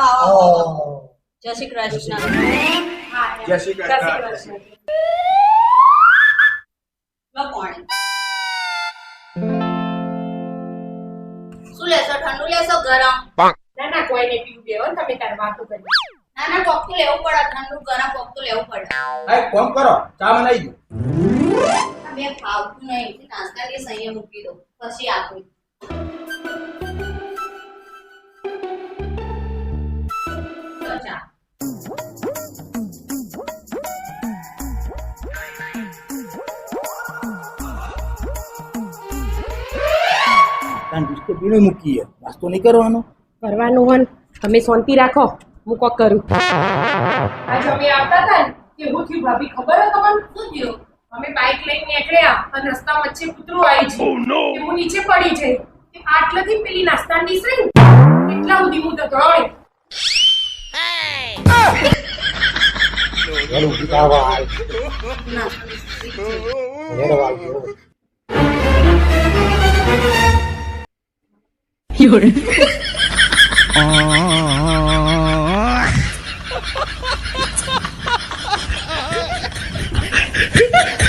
આવો આવો. જય શ્રી કૃષ્ણ. જય શ્રી જય શ્રી કૃષ્ણ. લો પાણી શું લેશો? ઠંડુ લેશો? ગરમ? ના ના કોઈ ને પીવું દેવો તમે તાર વાતો કરી. ના ના કોક તો લેવું પડે? ઠંડુ ગરમ કોક તો લેવું પડે? આ કોમ કરો. ચા બનાવી દો. બે ફાવતું નહીં. નાસ્તા કે સંયમ મૂકી દો પછી આપું. લો ચા. તાન ડિસ્કો મૂકીએ. નાસ્તો નહીં કરવાનો? કરવાનું હોય તમે શાંતિ રાખો. હું કોક કરું. આજે અમે આવતા હતા ને કે હું થયું ભાભી ખબર હોય તમને? શું થયું? અમે બાઇક લઈને નીકળ્યા અને રસ્તા વચ્ચે કૂતરું આવી છે કે હું નીચે પડી જઈ. કે આટલેથી પેલી નાસ્તાની ડીશ એટલા સુધી હું તો દોડી ఎవరికి కావాలి వేరే వాళ్ళకి ఎవరు